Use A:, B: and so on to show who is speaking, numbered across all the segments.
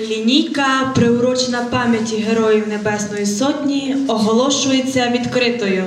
A: Лінійка, приурочена пам'яті Героїв Небесної Сотні, оголошується відкритою.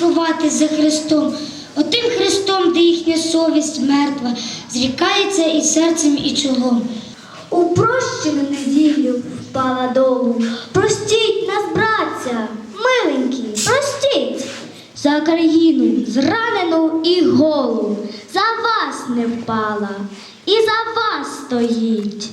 B: Не за Христом. Отим Христом, де їхня совість мертва, зрікається і серцем, і чолом.
C: У прощену неділю впала долу. Простіть нас, браття, миленькі, простіть за країну зранену і голу. За вас не впала і за вас стоїть.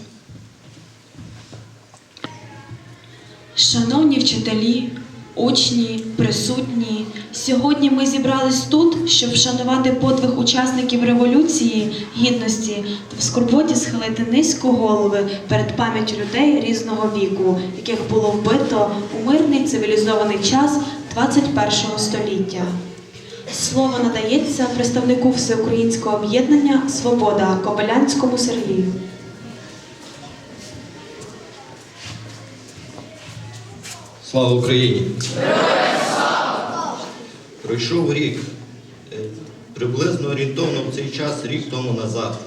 A: Шановні вчителі, учні, присутні, сьогодні ми зібрались тут, щоб вшанувати подвиг учасників революції гідності та в скорботі схилити низько голови перед пам'яттю людей різного віку, яких було вбито у мирний цивілізований час 21 століття. Слово надається представнику всеукраїнського об'єднання Свобода Кобилянському Сергію.
D: Слава Україні! Пройшов рік. Е, Приблизно орієнтовно в цей час, рік тому назад,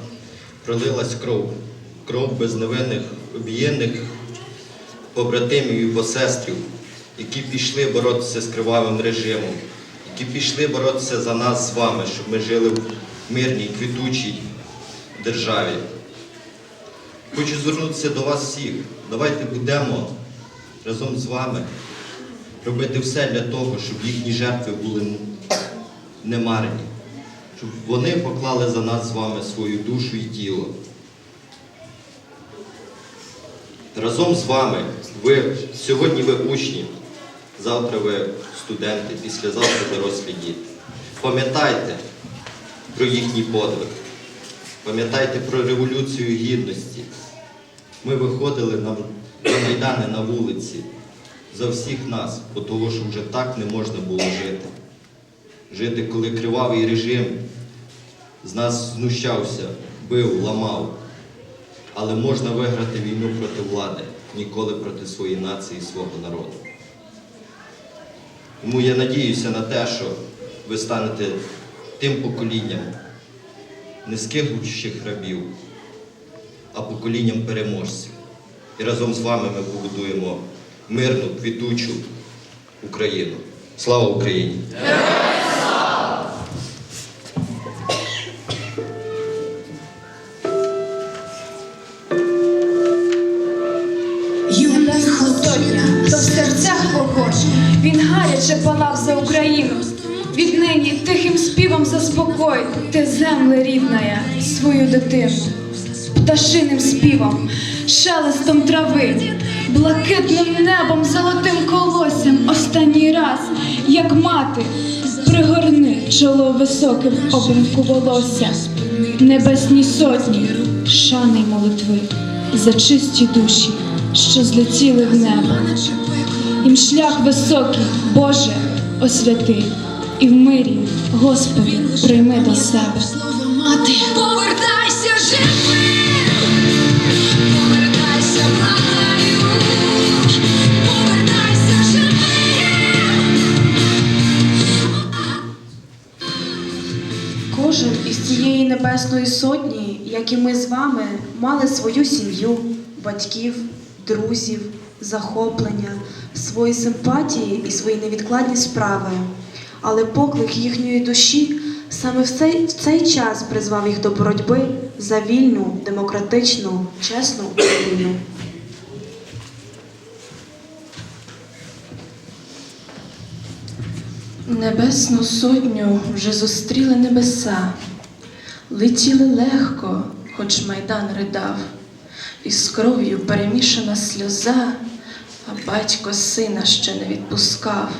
D: пролилась кров. Кров безневинних, об'єднаних побратимів і посестрів, які пішли боротися з кривавим режимом, які пішли боротися за нас з вами, щоб ми жили в мирній, квітучій державі. Хочу звернутися до вас всіх. Давайте будемо разом з вами робити все для того, щоб їхні жертви були не марні, щоб вони поклали за нас з вами свою душу і тіло. Разом з вами, ви сьогодні ви учні, завтра ви студенти, післязавтра дорослі діти. Пам'ятайте про їхній подвиг, пам'ятайте про революцію гідності. Ми виходили на, на майдани на вулиці за всіх нас, бо того, що вже так не можна було жити. Жити, коли кривавий режим з нас знущався, бив, ламав. Але можна виграти війну проти влади, ніколи проти своєї нації, і свого народу. Тому я надіюся на те, що ви станете тим поколінням не скигучих рабів, а поколінням переможців. І разом з вами ми побудуємо мирну, квітучу Україну. Слава Україні!
E: Юна сотня, то похож, він гаряче палав за Україну. Віднині тихим співом заспокой, ти земле рідная, свою дитину, пташиним співом, шелестом трави, блакитним небом, золотим колоссям останній раз, як мати, пригорни чоло високим обринку волосся, небесні сотні, шани молитви за чисті душі що злетіли в небо. Їм шлях високий, Боже, освяти, і в мирі, Господи, прийми до себе.
F: Мати, повертайся живим,
A: Кожен із цієї небесної сотні, як і ми з вами, мали свою сім'ю, батьків, друзів, захоплення, свої симпатії і свої невідкладні справи. Але поклик їхньої душі саме в цей, в цей час призвав їх до боротьби за вільну, демократичну, чесну Україну.
G: Небесну сотню вже зустріли небеса, летіли легко, хоч майдан ридав, і з кров'ю перемішана сльоза, а батько сина ще не відпускав,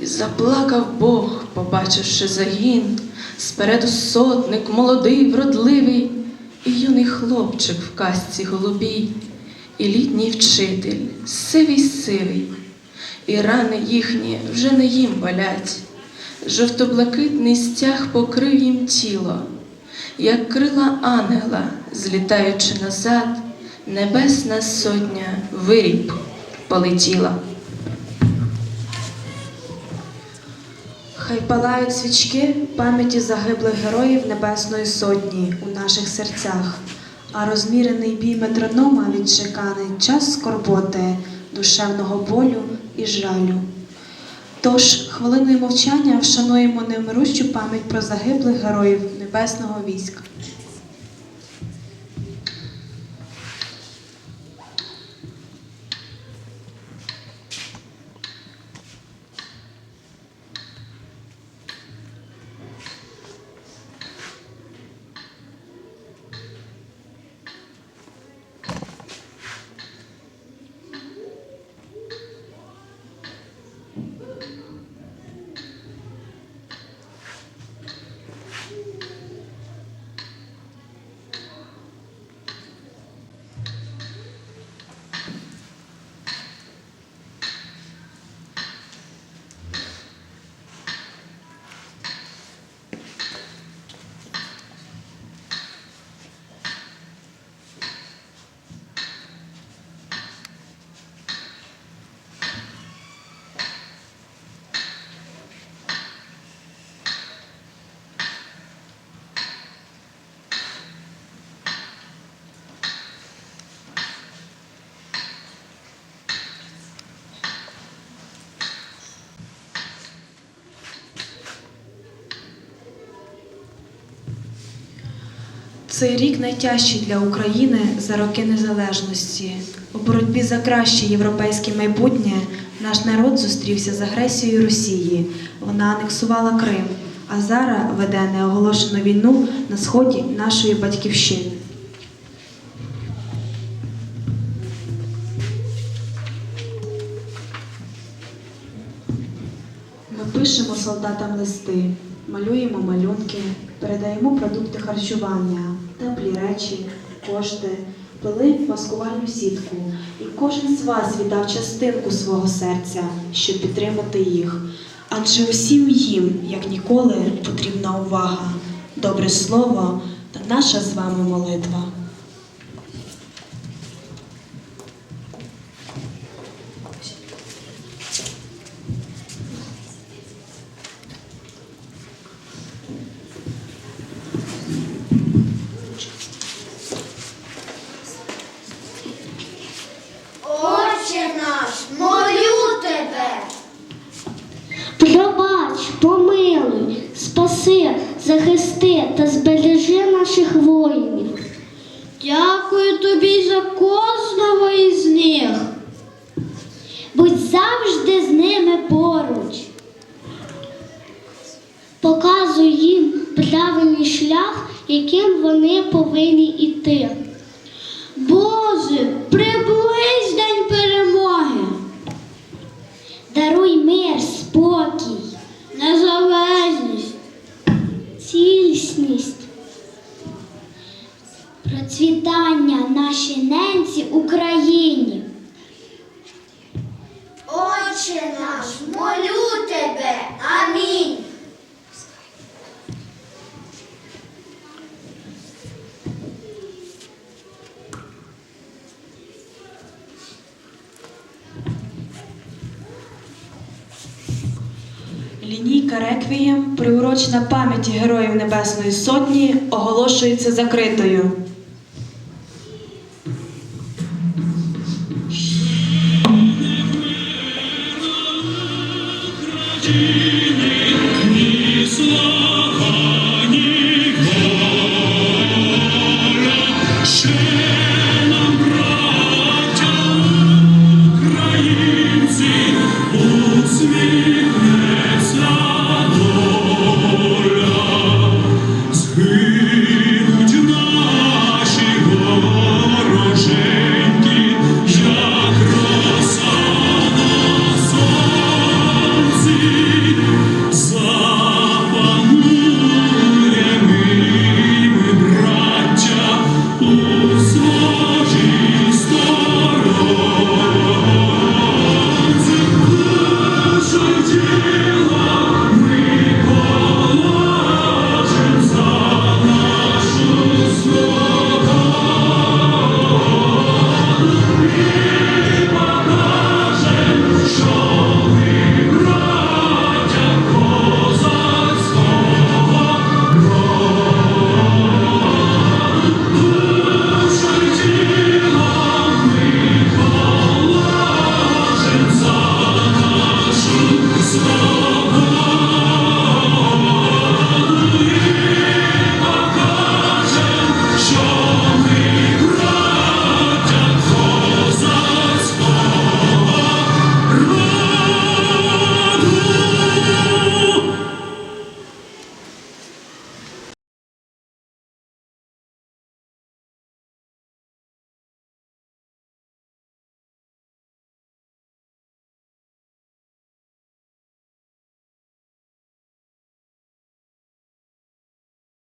G: і заплакав Бог, побачивши загін, спереду сотник, молодий, вродливий, і юний хлопчик в касці голубій, і літній вчитель, сивий сивий. І рани їхні вже не їм болять. Жовто-блакитний стяг покрив їм тіло, як крила ангела, злітаючи назад, небесна сотня виріб полетіла.
A: Хай палають свічки пам'яті загиблих героїв Небесної Сотні у наших серцях, а розмірений бій метронома відчеканий час скорботи, душевного болю і жалю. Тож хвилиною мовчання вшануємо невмирущу пам'ять про загиблих героїв Небесного війська. Цей рік найтяжчий для України за роки незалежності. У боротьбі за краще європейське майбутнє наш народ зустрівся з агресією Росії. Вона анексувала Крим, а зараз веде неоголошену війну на сході нашої батьківщини. Ми пишемо солдатам листи, малюємо малюнки, передаємо продукти харчування, теплі речі, кошти, плели маскувальну сітку. І кожен з вас віддав частинку свого серця, щоб підтримати їх. Адже усім їм, як ніколи, потрібна увага, добре слово та наша з вами молитва.
B: Отче наш, молю тебе. Пробач, помилуй, спаси, захисти та збережи наших воїнів. Дякую тобі за кожного із них. Будь завжди з ними поруч. Показуй їм правильний шлях, яким вони повинні йти. Боже, приблизь день перемоги. Даруй мир, спокій, незалежність, цілісність, процвітання нашій ненці Україні.
H: Отче наш, молю.
A: Реквієм, приурочена пам'яті Героїв Небесної Сотні, оголошується закритою.